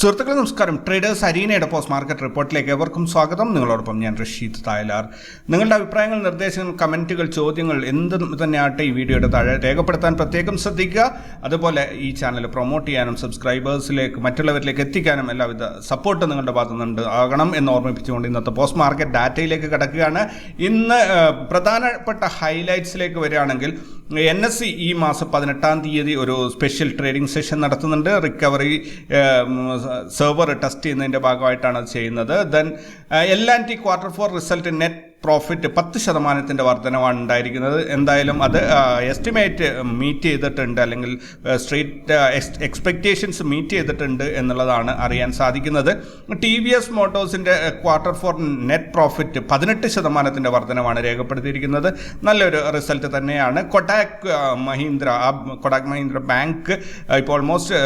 സുഹൃത്തുക്കളെ നമസ്കാരം. Traders അരീനയുടെ post market റിപ്പോർട്ടിലേക്ക് എവർക്കും സ്വാഗതം. നിങ്ങളോടൊപ്പം ഞാൻ റഷീദ് തായലാർ. നിങ്ങളുടെ അഭിപ്രായങ്ങൾ നിർദ്ദേശങ്ങൾ കമന്റുകൾ ചോദ്യങ്ങൾ എന്ത് തന്നെയാട്ടെ ഈ വീഡിയോയുടെ താഴെ രേഖപ്പെടുത്താൻ പ്രത്യേകം ശ്രദ്ധിക്കുക. അതുപോലെ ഈ ചാനൽ പ്രൊമോട്ട് ചെയ്യാനും സബ്സ്ക്രൈബേഴ്സിലേക്ക് മറ്റുള്ളവരിലേക്ക് എത്തിക്കാനും എല്ലാവിധ സപ്പോർട്ട് നിങ്ങളുടെ ഭാഗത്തു നിന്നുണ്ട് ആകണം എന്ന് ഓർമ്മിപ്പിച്ചുകൊണ്ട് ഇന്നത്തെ പോസ്റ്റ് മാർക്കറ്റ് ഡാറ്റയിലേക്ക് കിടക്കുകയാണ്. ഇന്ന് പ്രധാനപ്പെട്ട ഹൈലൈറ്റ്സിലേക്ക് വരികയാണെങ്കിൽ എൻ എസ് സി ഈ മാസം പതിനെട്ടാം തീയതി ഒരു സ്പെഷ്യൽ ട്രേഡിംഗ് സെഷൻ നടത്തുന്നുണ്ട്. റിക്കവറി സെർവർ ടെസ്റ്റ് ചെയ്യുന്നതിന്റെ ഭാഗമായിട്ടാണ് അത് ചെയ്യുന്നത്. Then L and T quarter four result net profit പത്ത് ശതമാനത്തിന്റെ വർധനമാണ് ഉണ്ടായിരിക്കുന്നത്. എന്തായാലും അത് എസ്റ്റിമേറ്റ് മീറ്റ് ചെയ്തിട്ടുണ്ട് അല്ലെങ്കിൽ സ്ട്രീറ്റ് എക്സ്പെക്റ്റേഷൻസ് മീറ്റ് ചെയ്തിട്ടുണ്ട് എന്നുള്ളതാണ് അറിയാൻ സാധിക്കുന്നത്. ടി വി എസ് മോട്ടോഴ്സിന്റെ ക്വാർട്ടർ ഫോർ നെറ്റ് പ്രോഫിറ്റ് പതിനെട്ട് ശതമാനത്തിന്റെ വർധനമാണ് രേഖപ്പെടുത്തിയിരിക്കുന്നത്. നല്ലൊരു റിസൾട്ട് തന്നെയാണ്. കൊടാക് മഹീന്ദ്ര ആ കൊടാക് മഹീന്ദ്ര ബാങ്ക് ഇപ്പോൾ ഓൾമോസ്റ്റ്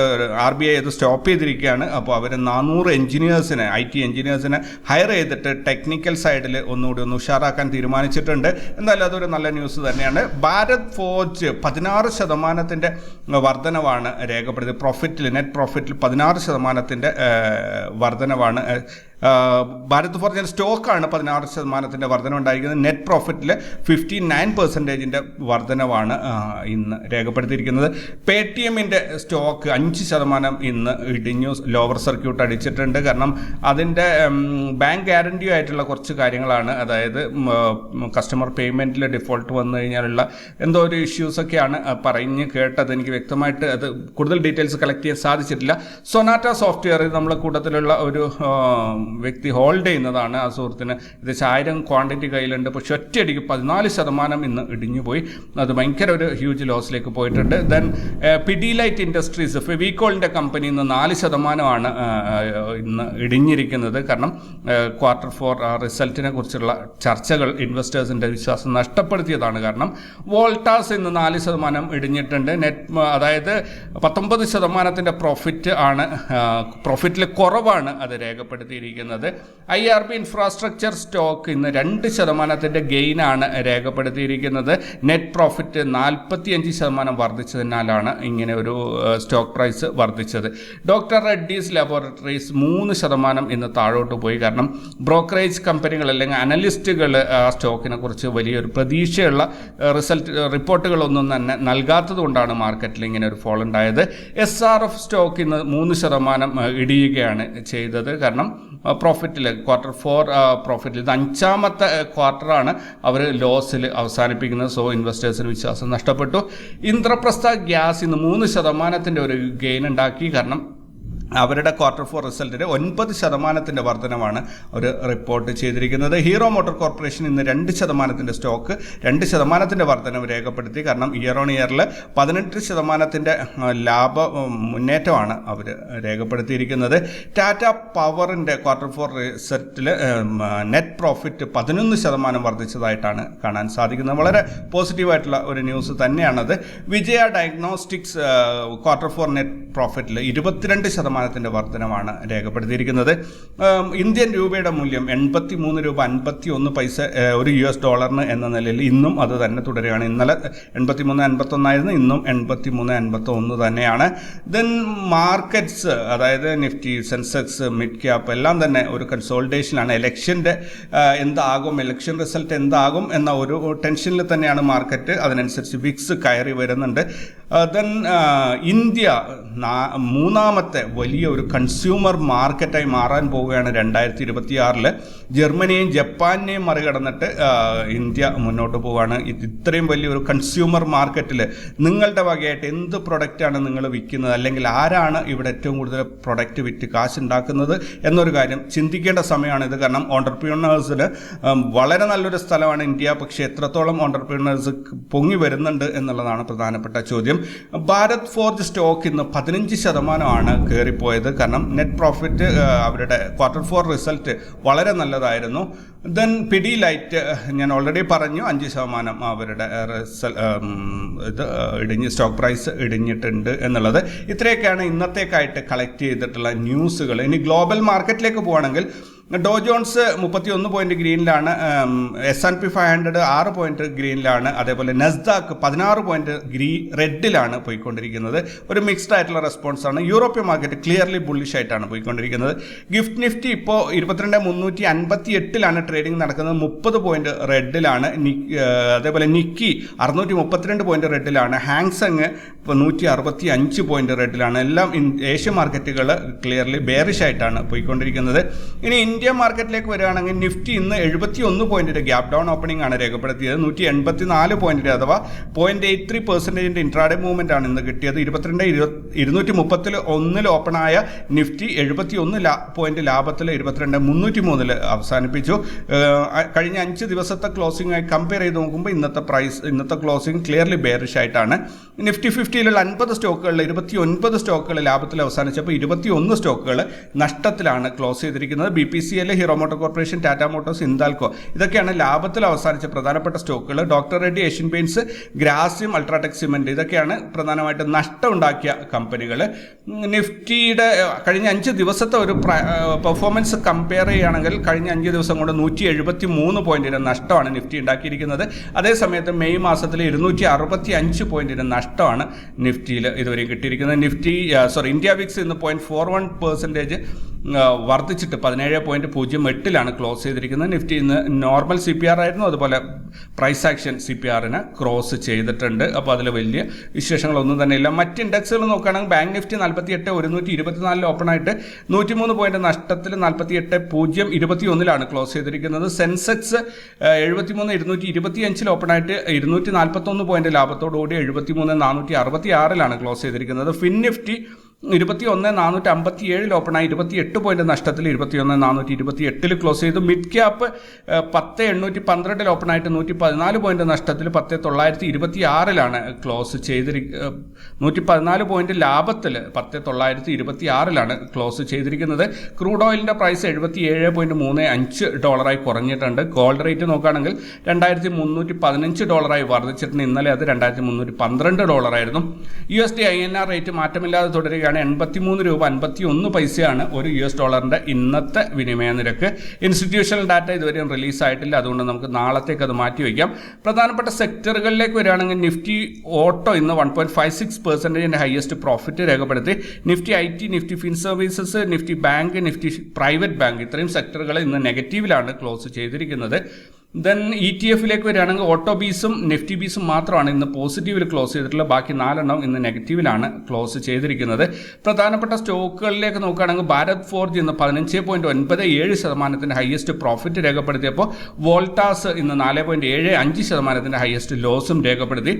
ആർ ബി ഐ അത് സ്റ്റോപ്പ് ചെയ്തിരിക്കുകയാണ്. അപ്പോൾ അവർ നാനൂറ് എഞ്ചിനീയേഴ്സിനെ ഐ ടി എഞ്ചിനീയേഴ്സിനെ ഹയർ ചെയ്തിട്ട് ടെക്നിക്കൽ സൈഡിൽ ഒന്നുകൂടി ഒന്ന് ഉഷാറാക്കാൻ തീരുമാനിച്ചിട്ടുണ്ട്. എന്തായാലും അതൊരു നല്ല ന്യൂസ് തന്നെയാണ്. ഭാരത് ഫോർജ് പതിനാറ് ശതമാനത്തിന്റെ വർധനവാണ് രേഖപ്പെടുത്തിയത്. പ്രോഫിറ്റിൽ നെറ്റ് പ്രോഫിറ്റിൽ പതിനാറ് ശതമാനത്തിന്റെ വർധനവാണ് ഭാരത് ഫോർജിന്റെ സ്റ്റോക്കാണ് പതിനാറ് ശതമാനത്തിന്റെ വർധന ഉണ്ടായിരിക്കുന്നത്. നെറ്റ് പ്രോഫിറ്റിൽ ഫിഫ്റ്റി നയൻ പെർസെന്റേജിന്റെ വർധനവാണ് ഇന്ന് രേഖപ്പെടുത്തിയിരിക്കുന്നത്. പേ ടി എമ്മിന്റെ സ്റ്റോക്ക് അഞ്ച് ശതമാനം ഇന്ന് ഇടിഞ്ഞു. ലോവർ സർക്യൂട്ട് അടിച്ചിട്ടുണ്ട്. കാരണം അതിന്റെ ബാങ്ക് ഗ്യാരണ്ടി ആയിട്ടുള്ള കുറച്ച് കാര്യങ്ങളാണ്. അതായത് കസ്റ്റമർ പേയ്മെന്റിൽ ഡിഫോൾട്ട് വന്നു കഴിഞ്ഞാലുള്ള എന്തോ ഒരു ഇഷ്യൂസൊക്കെയാണ് പറഞ്ഞ് കേട്ടത്. എനിക്ക് വ്യക്തമായിട്ട് അത് കൂടുതൽ ഡീറ്റെയിൽസ് കളക്ട് ചെയ്യാൻ സാധിച്ചിട്ടില്ല. സൊനാറ്റ സോഫ്റ്റ്വെയർ നമ്മുടെ കൂട്ടത്തിലുള്ള ഒരു വ്യക്തി ഹോൾഡ് ചെയ്യുന്നതാണ് ആ സുഹൃത്തിന്. ഏകദേശം ആയിരം ക്വാണ്ടിറ്റി കയ്യിലുണ്ട്. പക്ഷെ ഒറ്റയടിക്ക് പതിനാല് ശതമാനം ഇന്ന് ഇടിഞ്ഞു പോയി അത് ഭയങ്കര ഒരു ഹ്യൂജ് ലോസിലേക്ക് പോയിട്ടുണ്ട്. ദെൻ പിഡിലൈറ്റ് ഇൻഡസ്ട്രീസ് ഫെവിക്കോളിന്റെ കമ്പനി ഇന്ന് നാല് ശതമാനമാണ് ഇന്ന് ഇടിഞ്ഞിരിക്കുന്നത്. കാരണം ക്വാർട്ടർ ഫോർ റിസൾട്ടിനെ കുറിച്ചുള്ള ചർച്ചകൾ ഇൻവെസ്റ്റേഴ്സിന്റെ വിശ്വാസം നഷ്ടപ്പെടുത്തിയതാണ് കാരണം വോൾട്ടാസ് ഇന്ന് നാല് ശതമാനം ഇടിഞ്ഞിട്ടുണ്ട്. നെറ്റ് അതായത് പത്തൊമ്പത് ശതമാനത്തിന്റെ പ്രോഫിറ്റ് ആണ് പ്രോഫിറ്റിൽ കുറവാണ് അത് രേഖപ്പെടുത്തിയിരിക്കുന്നത്. I R P infrastructure stock ഇന്ന് രണ്ട് ശതമാനത്തിന്റെ ഗെയിനാണ് രേഖപ്പെടുത്തിയിരിക്കുന്നത്. നെറ്റ് പ്രോഫിറ്റ് നാൽപ്പത്തിയഞ്ച് ശതമാനം വർദ്ധിച്ചതിനാലാണ് ഇങ്ങനെ ഒരു സ്റ്റോക്ക് പ്രൈസ് വർദ്ധിച്ചത്. ഡോക്ടർ റെഡ്ഡീസ് ലബോറട്ടറീസ് മൂന്ന് ശതമാനം ഇന്ന് താഴോട്ട് പോയി. കാരണം ബ്രോക്കറേജ് കമ്പനികൾ അല്ലെങ്കിൽ അനലിസ്റ്റുകൾ ആ സ്റ്റോക്കിനെ കുറിച്ച് വലിയൊരു പ്രതീക്ഷയുള്ള റിസൾട്ട് റിപ്പോർട്ടുകളൊന്നും തന്നെ നൽകാത്തത് കൊണ്ടാണ് മാർക്കറ്റിൽ ഇങ്ങനെ ഒരു ഫോൾ ഉണ്ടായത്. എസ് ആർ എഫ് സ്റ്റോക്ക് ഇന്ന് മൂന്ന് ശതമാനം ഇടിയുകയാണ് ചെയ്തത്. കാരണം പ്രോഫിറ്റിൽ ക്വാർട്ടർ ഫോർ പ്രോഫിറ്റിൽ ഇത് അഞ്ചാമത്തെ ക്വാർട്ടറാണ് അവർ ലോസിൽ അവസാനിപ്പിക്കുന്നത്. സോ ഇൻവെസ്റ്റേഴ്സിന് വിശ്വാസം നഷ്ടപ്പെട്ടു. ഇന്ദ്രപ്രസ്ഥ ഗ്യാസ് ഇന്ന് മൂന്ന് ശതമാനത്തിന്റെ ഒരു ഗെയിൻ ഉണ്ടാക്കി. കാരണം അവരുടെ ക്വാർട്ടർ ഫോർ റിസൾട്ടിൽ ഒൻപത് ശതമാനത്തിന്റെ വർധനമാണ് അവർ റിപ്പോർട്ട് ചെയ്തിരിക്കുന്നത്. ഹീറോ മോട്ടോർ കോർപ്പറേഷൻ ഇന്ന് രണ്ട് ശതമാനത്തിന്റെ സ്റ്റോക്ക് രണ്ട് ശതമാനത്തിന്റെ വർധനവ് രേഖപ്പെടുത്തി. കാരണം ഇയർ ഓൺ ഇയറിൽ പതിനെട്ട് ശതമാനത്തിന്റെ ലാഭ മുന്നേറ്റമാണ് അവർ രേഖപ്പെടുത്തിയിരിക്കുന്നത്. ടാറ്റ പവറിന്റെ ക്വാർട്ടർ ഫോർ റിസൾട്ടിൽ നെറ്റ് പ്രോഫിറ്റ് പതിനൊന്ന് ശതമാനം വർദ്ധിച്ചതായിട്ടാണ് കാണാൻ സാധിക്കുന്നത്. വളരെ പോസിറ്റീവായിട്ടുള്ള ഒരു ന്യൂസ് തന്നെയാണത്. Vijaya Diagnostics quarter four net പ്രോഫിറ്റിൽ ഇരുപത്തിരണ്ട് ശതമാനത്തിന്റെ വർധനമാണ് രേഖപ്പെടുത്തിയിരിക്കുന്നത്. ഇന്ത്യൻ രൂപയുടെ മൂല്യം എൺപത്തി മൂന്ന് രൂപ അൻപത്തി ഒന്ന് പൈസ ഒരു യു എസ് ഡോളറിന് എന്ന നിലയിൽ ഇന്നും അത് തന്നെ തുടരുകയാണ്. ഇന്നലെ എൺപത്തി മൂന്ന് അൻപത്തൊന്നായിരുന്നു ഇന്നും എൺപത്തി മൂന്ന് അൻപത്തി ഒന്ന് തന്നെയാണ്. ദെൻ മാർക്കറ്റ്സ് അതായത് നിഫ്റ്റി സെൻസെക്സ് മിഡ് ക്യാപ്പ് എല്ലാം തന്നെ ഒരു കൺസോൾട്ടേഷനാണ് ഇലക്ഷന്റെ എന്താകും ഇലക്ഷൻ റിസൾട്ട് എന്താകും എന്ന ഒരു ടെൻഷനിൽ തന്നെയാണ് മാർക്കറ്റ്. അതിനനുസരിച്ച് വിക്സ് കയറി വരുന്നുണ്ട്. ദെൻ ഇന്ത്യ മൂന്നാമത്തെ വലിയ ഒരു കൺസ്യൂമർ മാർക്കറ്റായി മാറാൻ പോവുകയാണ് രണ്ടായിരത്തി ഇരുപത്തി ആറിൽ ജർമ്മനിയെയും ജപ്പാനെയും മറികടന്നിട്ട് ഇന്ത്യ മുന്നോട്ട് പോവുകയാണ് ഇത് ഇത്രയും വലിയൊരു കൺസ്യൂമർ മാർക്കറ്റിൽ നിങ്ങളുടെ വകയായിട്ട് എന്ത് പ്രൊഡക്റ്റാണ് നിങ്ങൾ വിൽക്കുന്നത്? അല്ലെങ്കിൽ ആരാണ് ഇവിടെ ഏറ്റവും കൂടുതൽ പ്രൊഡക്റ്റ് വിറ്റ് കാശ് ഉണ്ടാക്കുന്നത് എന്നൊരു കാര്യം ചിന്തിക്കേണ്ട സമയമാണ് ഇത്. കാരണം ഓണ്ടർപ്രീനേഴ്സിന് വളരെ നല്ലൊരു സ്ഥലമാണ് ഇന്ത്യ. പക്ഷേ എത്രത്തോളം ഓണ്ടർപ്രീണേഴ്സ് പൊങ്ങി വരുന്നുണ്ട് എന്നുള്ളതാണ് പ്രധാനപ്പെട്ട ചോദ്യം. ഭാരത് ഫോർജ് സ്റ്റോക്ക് ഇന്ന് പതിനഞ്ച് ശതമാനമാണ് കയറിപ്പോയത് കാരണം നെറ്റ് പ്രോഫിറ്റ് അവരുടെ ക്വാർട്ടർ ഫോർ റിസൾട്ട് വളരെ നല്ലതായിരുന്നു. ദെൻ പിടി ലൈറ്റ് ഞാൻ ഓൾറെഡി പറഞ്ഞു അഞ്ച് ശതമാനം അവരുടെ റിസൾ ഇത് ഇടിഞ്ഞ് സ്റ്റോക്ക് പ്രൈസ് ഇടിഞ്ഞിട്ടുണ്ട് എന്നുള്ളത്. ഇത്രയൊക്കെയാണ് ഇന്നത്തേക്കായിട്ട് കളക്ട് ചെയ്തിട്ടുള്ള ന്യൂസുകൾ ഇനി ഗ്ലോബൽ മാർക്കറ്റിലേക്ക് പോവുകയാണെങ്കിൽ ഡോ ജോൺസ് മുപ്പത്തി ഒന്ന് point ഗ്രീനിലാണ് S and P five hundred ആറ് പോയിന്റ് ഗ്രീനിലാണ് അതേപോലെ നെസ്ദാക്ക് പതിനാറ് പോയിന്റ് ഗ്രീ റെഡിലാണ് പോയിക്കൊണ്ടിരിക്കുന്നത്. ഒരു മിക്സ്ഡ് ആയിട്ടുള്ള റെസ്പോൺസ് ആണ്. യൂറോപ്യൻ മാർക്കറ്റ് ക്ലിയർലി ബുള്ളിഷ് ആയിട്ടാണ് പോയിക്കൊണ്ടിരിക്കുന്നത്. ഗിഫ്റ്റ് നിഫ്റ്റി ഇപ്പോൾ ഇരുപത്തിരണ്ട് മുന്നൂറ്റി അൻപത്തി എട്ടിലാണ് ട്രേഡിംഗ് നടക്കുന്നത്. മുപ്പത് പോയിന്റ് റെഡിലാണ്. അതേപോലെ നിക്കി അറുന്നൂറ്റി മുപ്പത്തിരണ്ട് പോയിന്റ് റെഡിലാണ്. ഹാങ്സങ് ഇപ്പോൾ നൂറ്റി അറുപത്തി അഞ്ച് പോയിന്റ് റെഡിലാണ്. എല്ലാം ഏഷ്യൻ മാർക്കറ്റുകൾ ക്ലിയർലി ബെയറിഷ് ആയിട്ടാണ് പോയിക്കൊണ്ടിരിക്കുന്നത്. ഇനി ഇന്ത്യ മാർക്കറ്റിലേക്ക് വരികയാണെങ്കിൽ നിഫ്റ്റി ഇന്ന് എഴുപത്തി ഒന്ന് പോയിന്റിന്റെ ഗ്യാപ് ഡൗൺ ഓപ്പണിംഗ് ആണ് രേഖപ്പെടുത്തിയത്. നൂറ്റി എൺപത്തി നാല് പോയിന്റിന്റെ അഥവാ പോയിന്റ് എയ്റ്റ് ത്രീ പെർസെന്റേജിന്റെ ഇൻട്രാഡേ മൂവ്മെന്റ് ആണ് ഇന്ന് കിട്ടിയത്. ഇരുപത്തിരണ്ട് ഇരുന്നൂറ്റി മുപ്പത്തിൽ ഒന്നിൽ ഓപ്പണായ നിഫ്റ്റി എഴുപത്തി ഒന്ന് ലാ പോയിന്റ് ലാഭത്തിൽ ഇരുപത്തിരണ്ട് മുന്നൂറ്റി മൂന്നിൽ അവസാനിപ്പിച്ചു കഴിഞ്ഞ അഞ്ച് ദിവസത്തെ ക്ലോസിംഗ് ആയി കമ്പയർ ചെയ്ത് നോക്കുമ്പോൾ ഇന്നത്തെ പ്രൈസ് ഇന്നത്തെ ക്ലോസിംഗ് ക്ലിയർലി ബെയറിഷ് ആയിട്ടാണ്. നിഫ്റ്റി ഫിഫ്റ്റിയിലുള്ള അൻപത് സ്റ്റോക്കുകളിൽ ഇരുപത്തി ഒൻപത് സ്റ്റോക്കുകൾ ലാഭത്തിൽ അവസാനിച്ചപ്പോൾ ഇരുപത്തി ഒന്ന് സ്റ്റോക്കുകൾ നഷ്ടത്തിലാണ് ക്ലോസ് ചെയ്തിരിക്കുന്നത്. B P C L Hero Motor Corporation Tata Motors Hindalco ഇതൊക്കെയാണ് ലാഭത്തിൽ അവസാനിച്ച പ്രധാനപ്പെട്ട സ്റ്റോക്കുകൾ Doctor Reddy Asian Paints Grasim UltraTech Cement. ഇതൊക്കെയാണ് പ്രധാനമായിട്ട് നഷ്ടമുണ്ടാക്കിയ കമ്പനികൾ നിഫ്റ്റിയുടെ കഴിഞ്ഞ അഞ്ച് ദിവസത്തെ ഒരു പെർഫോമൻസ് കമ്പയർ ചെയ്യുകയാണെങ്കിൽ കഴിഞ്ഞ അഞ്ച് ദിവസം കൊണ്ട് നൂറ്റി എഴുപത്തി മൂന്ന് പോയിന്റിന് നഷ്ടമാണ് നിഫ്റ്റി ഉണ്ടാക്കിയിരിക്കുന്നത്. അതേസമയത്ത് മെയ് മാസത്തിൽ ഇരുന്നൂറ്റി അറുപത്തി അഞ്ച് പോയിന്റിന് നഷ്ടമാണ് നിഫ്റ്റിയിൽ ഇതുവരെ കിട്ടിയിരിക്കുന്നത്. നിഫ്റ്റി സോറി ഇന്ത്യ വിക്സ് ഇന്ന് പോയിന്റ് ഫോർ വൺ പെർസെന്റേജ് വർദ്ധിച്ചിട്ട് പതിനേഴ് പോയിന്റ് പൂജ്യം എട്ടിലാണ് ക്ലോസ് ചെയ്തിരിക്കുന്നത്. നിഫ്റ്റി ഇന്ന് നോർമൽ സി പി ആർ ആയിരുന്നു. അതുപോലെ പ്രൈസ് ആക്ഷൻ സി പി ആറിന് ക്രോസ് ചെയ്തിട്ടുണ്ട്. അപ്പോൾ അതിൽ വലിയ വിശേഷങ്ങളൊന്നും തന്നെ ഇല്ല. മറ്റ് ഇൻഡെക്സുകൾ നോക്കുകയാണെങ്കിൽ ബാങ്ക് നിഫ്റ്റി നാൽപ്പത്തി എട്ട് ഒരുന്നൂറ്റി ഇരുപത്തിനാലിൽ ഓപ്പൺ ആയിട്ട് നൂറ്റിമൂന്ന് പോയിന്റ് നഷ്ടത്തിൽ നാൽപ്പത്തി എട്ട് പൂജ്യം ഇരുപത്തി ഒന്നിലാണ് ക്ലോസ് ചെയ്തിരിക്കുന്നത് സെൻസെക്സ് എഴുപത്തിമൂന്ന് ഇരുന്നൂറ്റി ഇരുപത്തി അഞ്ചിൽ ഓപ്പൺ ആയിട്ട് ഇരുന്നൂറ്റി നാൽപ്പത്തൊന്ന് പോയിന്റ് ലാഭത്തോടുകൂടി എഴുപത്തിമൂന്ന് നാനൂറ്റി അറുപത്തി ആറിലാണ് ക്ലോസ് ചെയ്തിരിക്കുന്നത്. ഫിൻ നിഫ്റ്റി ഇരുപത്തി ഒന്ന് നാനൂറ്റി അമ്പത്തി ഏഴിൽ ഓപ്പണായി ഇരുപത്തി എട്ട് പോയിന്റ് നഷ്ടത്തിൽ ഇരുപത്തി ഒന്ന് നാനൂറ്റി ഇരുപത്തി എട്ടിൽ ക്ലോസ് ചെയ്തു മിഡ് ക്യാപ്പ് പത്ത് എണ്ണൂറ്റി പന്ത്രണ്ടിൽ ഓപ്പണായിട്ട് നൂറ്റി പതിനാല് പോയിന്റ് നഷ്ടത്തിൽ പത്ത് തൊള്ളായിരത്തി ഇരുപത്തി ആറിലാണ് ക്ലോസ് ചെയ്തിരി നൂറ്റി പതിനാല് പോയിന്റ് ലാഭത്തിൽ പത്ത് തൊള്ളായിരത്തി ഇരുപത്തി ആറിലാണ് ക്ലോസ് ചെയ്തിരിക്കുന്നത്. ക്രൂഡ് ഓയിലിന്റെ പ്രൈസ് എഴുപത്തി ഏഴ് പോയിന്റ് മൂന്ന് അഞ്ച് ഡോളറായി കുറഞ്ഞിട്ടുണ്ട്. ഗോൾഡ് റേറ്റ് നോക്കുകയാണെങ്കിൽ രണ്ടായിരത്തി മുന്നൂറ്റി പതിനഞ്ച് ഡോളറായി വർദ്ധിച്ചിട്ടുണ്ട്. ഇന്നലെ അത് രണ്ടായിരത്തി മുന്നൂറ്റി പന്ത്രണ്ട് ഡോളറായിരുന്നു U S D I N R rate മാറ്റമില്ലാതെ തുടരുകയാണ്. എൺപത്തിമൂന്ന് രൂപ അൻപത്തി ഒന്ന് പൈസയാണ് ഒരു യു എസ് ഡോളറിന്റെ ഇന്നത്തെ വിനിമയ നിരക്ക്. ഇൻസ്റ്റിറ്റ്യൂഷണൽ ഡാറ്റ ഇതുവരെയും റിലീസ് ആയിട്ടില്ല. അതുകൊണ്ട് നമുക്ക് നാളത്തേക്ക് അത് മാറ്റി വയ്ക്കാം. പ്രധാനപ്പെട്ട സെക്ടറുകളിലേക്ക് വരികയാണെങ്കിൽ നിഫ്റ്റി ഓട്ടോ ഇന്ന് വൺ പോയിന്റ് ഫൈവ് സിക്സ് പെർസെന്റേജിന്റെ ഹയസ്റ്റ് പ്രോഫിറ്റ് രേഖപ്പെടുത്തി. Nifty I T Nifty Fin Services Nifty Bank Nifty Private Bank ഇത്രയും സെക്ടറുകൾ ഇന്ന് നെഗറ്റീവിലാണ് ക്ലോസ് ചെയ്തിരിക്കുന്നത്. ദെൻ ഇ ടി എഫിലേക്ക് വരികയാണെങ്കിൽ ഓട്ടോ ബീസും നെഫ്റ്റി ബീസും മാത്രമാണ് ഇന്ന് പോസിറ്റീവിൽ ക്ലോസ് ചെയ്തിട്ടുള്ളത്. ബാക്കി നാലെണ്ണം ഇന്ന് നെഗറ്റീവിലാണ് ക്ലോസ് ചെയ്തിരിക്കുന്നത്. പ്രധാനപ്പെട്ട സ്റ്റോക്കുകളിലേക്ക് നോക്കുകയാണെങ്കിൽ ഭാരത് ഫോർജ് ഇന്ന് പതിനഞ്ച് പോയിന്റ് ഒൻപത് ഏഴ് ശതമാനത്തിന്റെ ഹയസ്റ്റ് പ്രോഫിറ്റ് രേഖപ്പെടുത്തിയപ്പോൾ വോൾട്ടാസ് ഇന്ന് നാല് പോയിന്റ് ഏഴ് അഞ്ച് ശതമാനത്തിന്റെ ഹയസ്റ്റ് ലോസും രേഖപ്പെടുത്തി.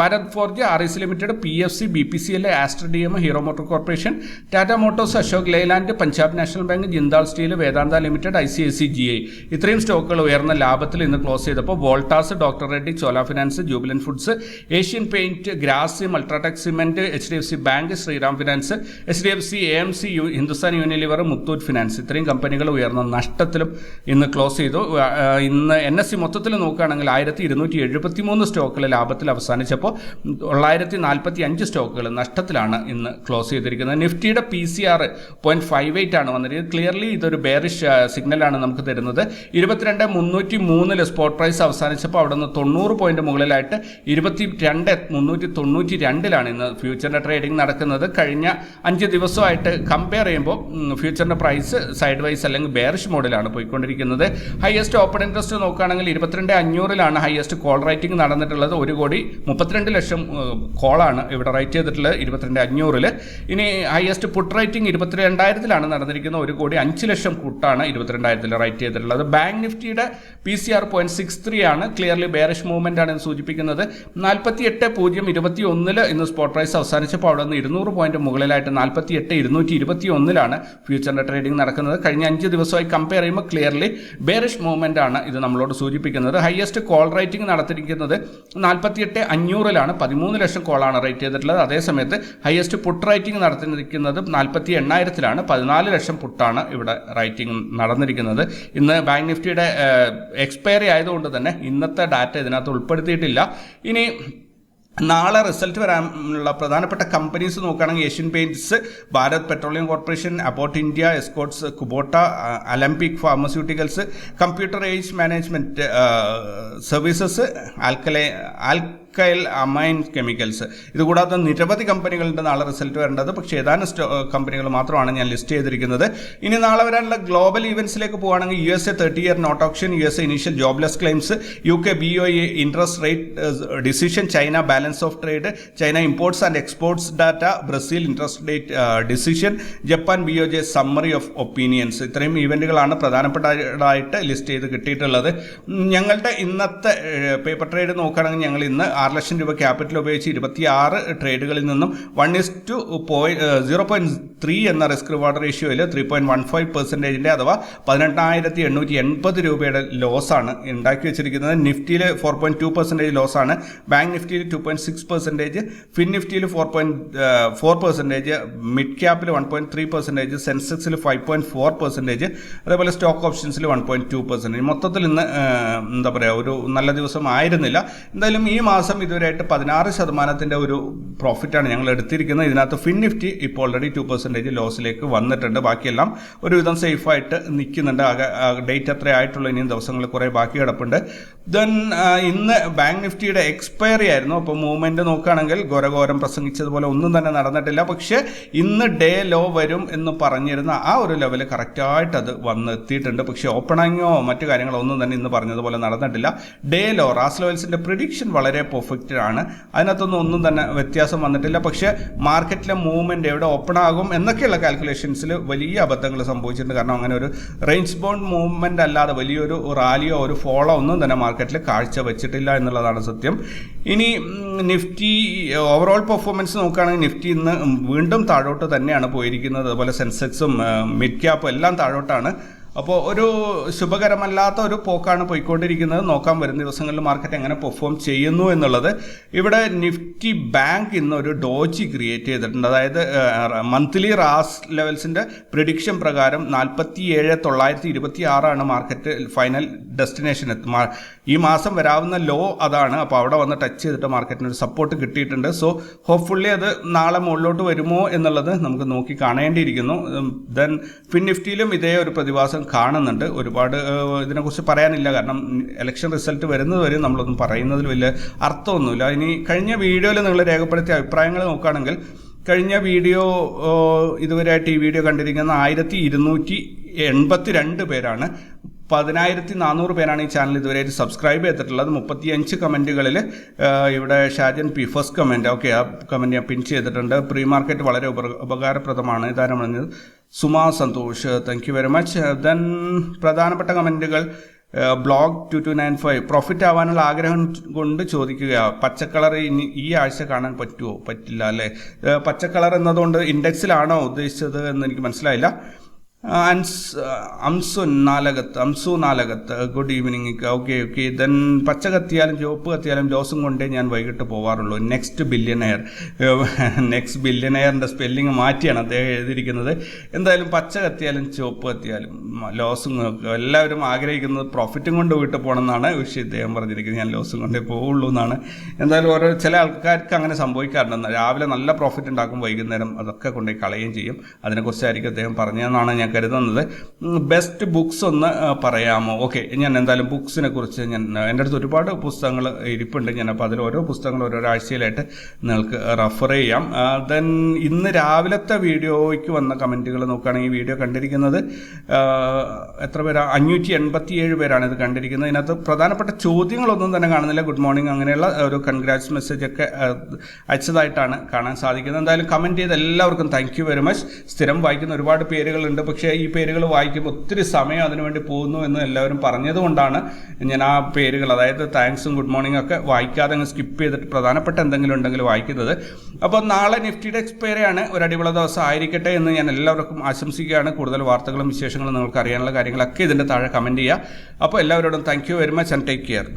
Bharat Forge R S Limited P F C B P C L Astra D M Hero Motor Corporation Tata Motors Ashok Leyland Punjab National Bank Jindal Steel Vedanta Limited I C I C G I ഇത്രയും സ്റ്റോക്കുകൾ ഉയർന്ന ലാഭത്തിൽ ഇന്ന് close ചെയ്തപ്പോൾ Voltas Doctor Reddy Chola Finance Jubilant Foods Asian Paint Grasim UltraTech cement H D F C bank Shriram finance H D F C A M C U Hindustan Unilever Muthoot finance. ഇത്രയും കമ്പനികൾ ഉയർന്ന നഷ്ടത്തിലും ഇന്ന് close ചെയ്തു. ഇന്ന് N S C മൊത്തത്തിൽ നോക്കുകയാണെങ്കിൽ ആയിരത്തി ഇരുന്നൂറ്റി എഴുപത്തി മൂന്ന് സ്റ്റോക്കുകൾ ലാഭത്തിൽ അവസാനിച്ചപ്പോൾ തൊള്ളായിരത്തി നാൽപ്പത്തി അഞ്ച് സ്റ്റോക്കുകൾ നഷ്ടത്തിലാണ് ഇന്ന് ക്ലോസ് ചെയ്തിരിക്കുന്നത്. നിഫ്റ്റിയുടെ P C R point five eight ആണ് വന്നിരിക്കുന്നത്. ക്ലിയർലി ഇതൊരു ബെയറിഷ് സിഗ്നലാണ് നമുക്ക് തരുന്നത്. ഇരുപത്തിരണ്ട് മുന്നൂറ്റി മൂന്നിൽ സ്പോട്ട് പ്രൈസ് അവസാനിച്ചപ്പോൾ അവിടെ നിന്ന് തൊണ്ണൂറ് പോയിന്റ് മുകളിലായിട്ട് ഇരുപത്തി രണ്ട് മുന്നൂറ്റി തൊണ്ണൂറ്റി രണ്ടിലാണ് ഇന്ന് ഫ്യൂച്ചറിന്റെ ട്രേഡിംഗ് നടക്കുന്നത്. കഴിഞ്ഞ അഞ്ച് ദിവസമായിട്ട് കമ്പയർ ചെയ്യുമ്പോൾ ഫ്യൂച്ചറിന്റെ പ്രൈസ് സൈഡ് വൈസ് അല്ലെങ്കിൽ ബെയറിഷ് മോഡിലാണ് പോയിക്കൊണ്ടിരിക്കുന്നത്. ഹയസ്റ്റ് ഓപ്പൺ ഇൻട്രസ്റ്റ് നോക്കുകയാണെങ്കിൽ ഇരുപത്തിരണ്ട് അഞ്ഞൂറിലാണ് ഹയസ്റ്റ് കോൾ റൈറ്റിംഗ് നടന്നിട്ടുള്ളത്. ഒരു കോടി മുപ്പത്തിരണ്ട് ലക്ഷം കോളാണ് ഇവിടെ റൈറ്റ് ചെയ്തിട്ടുള്ളത് ഇരുപത്തിരണ്ട് അഞ്ഞൂറിൽ ഇനി ഹയസ്റ്റ് പുട്ട് റൈറ്റിംഗ് ഇരുപത്തിരണ്ടായിരത്തിലാണ് നടന്നിരിക്കുന്നത്. ഒരു കോടി അഞ്ച് ലക്ഷം കുട്ടാണ് ഇരുപത്തിരണ്ടായിരത്തിൽ റൈറ്റ് ചെയ്തിട്ടുള്ളത്. ബാങ്ക് നിഫ്റ്റിയുടെ P C R point six three ആണ്. ക്ലിയർലി ബെയറിഷ് മൂവ്മെന്റ് ആണ് സൂചിപ്പിക്കുന്നത്. നാൽപ്പത്തി എട്ട് പൂജ്യം ഇരുപത്തി ഒന്നിൽ ഇന്ന് സ്പോട്ട് പ്രൈസ് അവസാനിച്ചപ്പോൾ അവിടെ നിന്ന് ഇരുന്നൂറ് പോയിന്റ് മുകളിലായിട്ട് നാൽപ്പത്തി എട്ട് ഇരുന്നൂറ്റി ഇരുപത്തി ഒന്നിലാണ് ഫ്യൂച്ചറിന്റെ ട്രേഡിംഗ് നടക്കുന്നത്. കഴിഞ്ഞ അഞ്ച് ദിവസമായി കമ്പയർ ചെയ്യുമ്പോൾ ക്ലിയർലി ബെയറിഷ് മൂവ്മെന്റ് ആണ് ഇത് നമ്മളോട് സൂചിപ്പിക്കുന്നത്. ഹയസ്റ്റ് കോൾ റേറ്റിംഗ് നടത്തിയിരിക്കുന്നത് നാൽപ്പത്തി എട്ട് അഞ്ഞൂറിലാണ് പതിമൂന്ന് ലക്ഷം കോളാണ് റേറ്റ് ചെയ്തിട്ടുള്ളത്. അതേസമയത്ത് ഹയസ്റ്റ് പുട്ട് റേറ്റിംഗ് നടത്തിയിരിക്കുന്നത് നാൽപ്പത്തി എണ്ണായിരത്തിലാണ് പതിനാല് ലക്ഷം പുട്ടാണ് ഇവിടെ റൈറ്റിംഗ് നടന്നിരിക്കുന്നത്. ഇന്ന് ബാങ്ക് നിഫ്റ്റിയുടെ എക്സ്പയറി ആയതുകൊണ്ട് തന്നെ ഇന്നത്തെ ഡാറ്റ ഇതിനകത്ത് ഉൾപ്പെടുത്തിയിട്ടില്ല. ഇനി നാളെ റിസൾട്ട് വരാനുള്ള പ്രധാനപ്പെട്ട കമ്പനീസ് നോക്കുകയാണെങ്കിൽ Asian Paints Bharat Petroleum Corporation Abbott India Escorts Kubota Alembic Pharmaceuticals Computer Age Management Services alkali alkyl amine chemicals ഇതുകൂടാതെ നിരവധി കമ്പനികളുടെ നാളെ റിസൾട്ട് വരേണ്ടത്. പക്ഷേ ഏതാനും കമ്പനികൾ മാത്രമാണ് ഞാൻ ലിസ്റ്റ് ചെയ്തിരിക്കുന്നത്. ഇനി നാളെ വരാനുള്ള ഗ്ലോബൽ ഇവന്റ്സിലേക്ക് പോകുകയാണെങ്കിൽ U S A thirty year note option U S A initial jobless claims U K B O interest rate decision China balance of trade China imports and exports data Brazil interest rate decision Japan B O J summary of opinions ഇത്രയും ഇവന്റുകളാണ് പ്രധാനപ്പെട്ടതായിട്ട് list ചെയ്ത് കിട്ടിയിട്ടുള്ളത്. ഞങ്ങളുടെ ഇന്നത്തെ paper trade നോക്കുകയാണെങ്കിൽ ഞങ്ങൾ ഇന്ന് ആറ് ലക്ഷം രൂപ ക്യാപിറ്റൽ ഉപയോഗിച്ച് ഇരുപത്തി ആറ് ട്രേഡുകളിൽ നിന്നും one is to point zero point three എന്ന റിസ്ക് റിവാർഡ് റേഷ്യോയിൽ ത്രീ പോയിന്റ് വൺ ഫൈവ് പെർസെന്റേജിന്റെ അഥവാ പതിനെട്ടായിരത്തി എണ്ണൂറ്റി എൺപത് രൂപയുടെ ലോസാണ് ഉണ്ടാക്കി വെച്ചിരിക്കുന്നത്. നിഫ്റ്റിയിൽ ഫോർ പോയിന്റ് ടു പെർസെന്റേജ് ലോസാണ് bank നിഫ്റ്റിയിൽ two point six percentage fin നിഫ്റ്റിയിൽ four point four percentage mid ക്യാപ്പിൽ one point three percentage സെൻസെക്സിൽ ഫൈവ് പോയിന്റ് ഫോർ പെർസെന്റേജ് അതേപോലെ സ്റ്റോക്ക് ഓപ്ഷൻസിൽ വൺ പോയിന്റ് ടു പെർസെന്റേജ് മൊത്തത്തിൽ ഇന്ന് എന്താ പറയുക ഒരു നല്ല ദിവസം ആയിരുന്നില്ല. എന്തായാലും ഈ മാസം ഇതുവരെയായിട്ട് പതിനാറ് ശതമാനത്തിന്റെ ഒരു പ്രോഫിറ്റാണ് ഞങ്ങൾ എടുത്തിരിക്കുന്നത്. ഇതിനകത്ത് ഫിൻ നിഫ്റ്റി ഇപ്പോൾ ഓൾറെഡി ടു പെർസെന്റേജ് ലോസിലേക്ക് വന്നിട്ടുണ്ട്. ബാക്കിയെല്ലാം ഒരുവിധം സേഫായിട്ട് നിൽക്കുന്നുണ്ട്. ഡേറ്റ് അത്ര ആയിട്ടുള്ള. ഇനിയും ദിവസങ്ങൾ കുറേ ബാക്കി കിടപ്പുണ്ട്. ദെൻ ഇന്ന് ബാങ്ക് നിഫ്റ്റിയുടെ എക്സ്പയറി ആയിരുന്നു. അപ്പോൾ മൂവ്മെന്റ് നോക്കുകയാണെങ്കിൽ ഘോരഘോരം പ്രസംഗിച്ചതുപോലെ ഒന്നും തന്നെ നടന്നിട്ടില്ല. പക്ഷേ ഇന്ന് ഡേ ലോ വരും എന്ന് പറഞ്ഞിരുന്ന ആ ഒരു ലെവൽ കറക്റ്റായിട്ട് അത് വന്നെത്തിയിട്ടുണ്ട്. പക്ഷേ ഓപ്പണിങ്ങോ മറ്റു കാര്യങ്ങളോ ഒന്നും തന്നെ ഇന്ന് പറഞ്ഞതുപോലെ നടന്നിട്ടില്ല. ഡേ ലോ റാസ് ലെവൽസിന്റെ പ്രിഡിക്ഷൻ വളരെ പെർഫെക്റ്റ് ആണ് അതിനകത്തൊന്നും ഒന്നും തന്നെ വ്യത്യാസം വന്നിട്ടില്ല. പക്ഷേ മാർക്കറ്റിലെ മൂവ്മെന്റ് എവിടെ ഓപ്പൺ ആകും എന്നൊക്കെയുള്ള കാൽക്കുലേഷൻസിൽ വലിയ അബദ്ധങ്ങൾ സംഭവിച്ചിട്ടുണ്ട്. കാരണം അങ്ങനെ ഒരു റേഞ്ച് ബോണ്ട് മൂവ്മെന്റ് അല്ലാതെ വലിയൊരു റാലിയോ ഒരു ഫോളോ ഒന്നും തന്നെ മാർക്കറ്റിൽ കാഴ്ച വെച്ചിട്ടില്ല എന്നുള്ളതാണ് സത്യം. ഇനി നിഫ്റ്റി ഓവറോൾ പെർഫോമൻസ് നോക്കുകയാണെങ്കിൽ നിഫ്റ്റി ഇന്ന് വീണ്ടും താഴോട്ട് തന്നെയാണ് പോയിരിക്കുന്നത്. അതുപോലെ സെൻസെക്സും മിഡ് ക്യാപ്പും എല്ലാം താഴോട്ടാണ് അപ്പോൾ ഒരു ശുഭകരമല്ലാത്ത ഒരു പോക്കാണ് പോയിക്കൊണ്ടിരിക്കുന്നത്. നോക്കാൻ വരുന്ന ദിവസങ്ങളിൽ മാർക്കറ്റ് എങ്ങനെ പെർഫോം ചെയ്യുന്നു എന്നുള്ളത്. ഇവിടെ നിഫ്റ്റി ബാങ്ക് ഇന്ന് ഒരു ഡോജി ക്രിയേറ്റ് ചെയ്തിട്ടുണ്ട്. അതായത് മന്ത്ലി റാസ് ലെവൽസിന്റെ പ്രിഡിക്ഷൻ പ്രകാരം നാൽപ്പത്തി ഏഴ് തൊള്ളായിരത്തി ഇരുപത്തി ആറാണ് മാർക്കറ്റ് ഫൈനൽ ഡെസ്റ്റിനേഷൻ ഈ മാസം വരാവുന്ന ലോ അതാണ്. അപ്പോൾ അവിടെ വന്ന് ടച്ച് ചെയ്തിട്ട് മാർക്കറ്റിന് ഒരു സപ്പോർട്ട് കിട്ടിയിട്ടുണ്ട്. സോ ഹോപ്പ്ഫുള്ളി അത് നാളെ മുകളിലോട്ട് വരുമോ എന്നുള്ളത് നമുക്ക് നോക്കി കാണേണ്ടിയിരിക്കുന്നു. ദെൻ ഫിൻ നിഫ്റ്റിയിലും ഇതേ ഒരു പ്രതിഭാസം കാണുന്നുണ്ട്. ഒരുപാട് ഇതിനെക്കുറിച്ച് പറയാനില്ല. കാരണം ഇലക്ഷൻ റിസൾട്ട് വരുന്നത് വരെ നമ്മളൊന്നും പറയുന്നതിൽ വലിയ അർത്ഥമൊന്നുമില്ല. ഇനി കഴിഞ്ഞ വീഡിയോയിൽ നിങ്ങൾ രേഖപ്പെടുത്തിയ അഭിപ്രായങ്ങൾ നോക്കുകയാണെങ്കിൽ കഴിഞ്ഞ വീഡിയോ ഇതുവരെയായിട്ട് ഈ വീഡിയോ കണ്ടിരിക്കുന്ന ആയിരത്തി ഇരുന്നൂറ്റി എൺപത്തി രണ്ട് പേരാണ് പതിനായിരത്തി നാനൂറ് പേരാണ് ഈ ചാനൽ ഇതുവരെ സബ്സ്ക്രൈബ് ചെയ്തിട്ടുള്ളത്. മുപ്പത്തിയഞ്ച് കമന്റുകളിൽ ഇവിടെ Shajan P first comment okay ആ കമന്റ് ഞാൻ പിൻ ചെയ്തിട്ടുണ്ട്. പ്രീ മാർക്കറ്റ് വളരെ ഉപ- ഉപകാരപ്രദമാണ് ഇതാരം പറഞ്ഞത്? Suma Santhosh thank you very much then പ്രധാനപ്പെട്ട കമന്റുകൾ blog two two nine five profit ആവാനുള്ള ആഗ്രഹം കൊണ്ട് ചോദിക്കുക. പച്ചക്കളർ ഇനി ഈ ആഴ്ച കാണാൻ പറ്റുമോ പറ്റില്ല അല്ലേ? പച്ചക്കളർ എന്നതുകൊണ്ട് ഇൻഡെക്സിലാണോ ഉദ്ദേശിച്ചത് എന്ന് എനിക്ക് മനസ്സിലായില്ല. അൻസ് Amsu Nalakath Amsu Nalakath good evening okay okay then പച്ച കത്തിയാലും ചുവപ്പ് കത്തിയാലും ജോസും കൊണ്ടേ ഞാൻ വൈകിട്ട് പോവാറുള്ളൂ. നെക്സ്റ്റ് ബില്യനെയർ നെക്സ്റ്റ് ബില്യനെയറിന്റെ സ്പെല്ലിങ് മാറ്റിയാണ് അദ്ദേഹം എഴുതിയിരിക്കുന്നത്. എന്തായാലും പച്ച കത്തിയാലും ചുവപ്പ് കത്തിയാലും ലോസും നോക്കുക. എല്ലാവരും ആഗ്രഹിക്കുന്നത് പ്രോഫിറ്റും കൊണ്ട് വീട്ടിൽ പോകണമെന്നാണ് വിഷയം ഇദ്ദേഹം പറഞ്ഞിരിക്കുന്നത്. ഞാൻ ലോസും കൊണ്ടേ പോവുള്ളൂ എന്നാണ്. എന്തായാലും ഓരോ ചില ആൾക്കാർക്ക് അങ്ങനെ സംഭവിക്കാറുണ്ട്. രാവിലെ നല്ല പ്രോഫിറ്റ് ഉണ്ടാക്കും വൈകുന്നേരം അതൊക്കെ കൊണ്ടുപോയി കളയുകയും ചെയ്യും. അതിനെക്കുറിച്ചായിരിക്കും അദ്ദേഹം പറഞ്ഞതെന്നാണ് ഞാൻ കരുതുന്നത്. ബെസ്റ്റ് ബുക്സ് ഒന്ന് പറയാമോ? ഓക്കെ ഞാൻ എന്തായാലും ബുക്സിനെ കുറിച്ച് ഞാൻ എന്റെ അടുത്ത് ഒരുപാട് പുസ്തകങ്ങൾ ഇരിപ്പുണ്ട്. ഞാൻ അപ്പോൾ അതിൽ ഓരോ പുസ്തകങ്ങൾ ഓരോ ആഴ്ചയിലായിട്ട് നിങ്ങൾക്ക് റഫർ ചെയ്യാം. ദെൻ ഇന്ന് രാവിലത്തെ വീഡിയോയ്ക്ക് വന്ന കമന്റുകൾ നോക്കുകയാണെങ്കിൽ ഈ വീഡിയോ കണ്ടിരിക്കുന്നത് എത്ര പേരാ? അഞ്ഞൂറ്റി എൺപത്തി ഏഴ് പേരാണ് ഇത് കണ്ടിരിക്കുന്നത്. ഇതിനകത്ത് പ്രധാനപ്പെട്ട ചോദ്യങ്ങളൊന്നും തന്നെ കാണുന്നില്ല. ഗുഡ് മോർണിംഗ് അങ്ങനെയുള്ള ഒരു കൺഗ്രാറ്റ്സ് മെസ്സേജ് ഒക്കെ അയച്ചതായിട്ടാണ് കാണാൻ സാധിക്കുന്നത്. എന്തായാലും കമന്റ് ചെയ്ത് എല്ലാവർക്കും താങ്ക് വെരി മച്ച് സ്ഥിരം വായിക്കുന്ന ഒരുപാട് പേരുകളുണ്ട്. പക്ഷേ ഈ പേരുകൾ വായിക്കുമ്പോൾ ഒത്തിരി സമയം അതിനുവേണ്ടി പോകുന്നു എന്ന് എല്ലാവരും പറഞ്ഞതുകൊണ്ടാണ് ഞാൻ ആ പേരുകൾ അതായത് താങ്ക്സും ഗുഡ് മോർണിംഗ് ഒക്കെ വായിക്കാതെ അങ്ങ് സ്കിപ്പ് ചെയ്തിട്ട് പ്രധാനപ്പെട്ട എന്തെങ്കിലും ഉണ്ടെങ്കിൽ വായിക്കുന്നത്. അപ്പോൾ നാളെ നിഫ്റ്റിയുടെ എക്സ്പയറിയാണ് ഒരു അടിപൊളി ദിവസം ആയിരിക്കട്ടെ എന്ന് ഞാൻ എല്ലാവർക്കും ആശംസിക്കുകയാണ്. കൂടുതൽ വാർത്തകളും വിശേഷങ്ങളും നിങ്ങൾക്ക് അറിയാനുള്ള കാര്യങ്ങളൊക്കെ ഇതിന്റെ താഴെ കമന്റ് ചെയ്യുക. അപ്പോൾ എല്ലാവരോടും thank very much and take care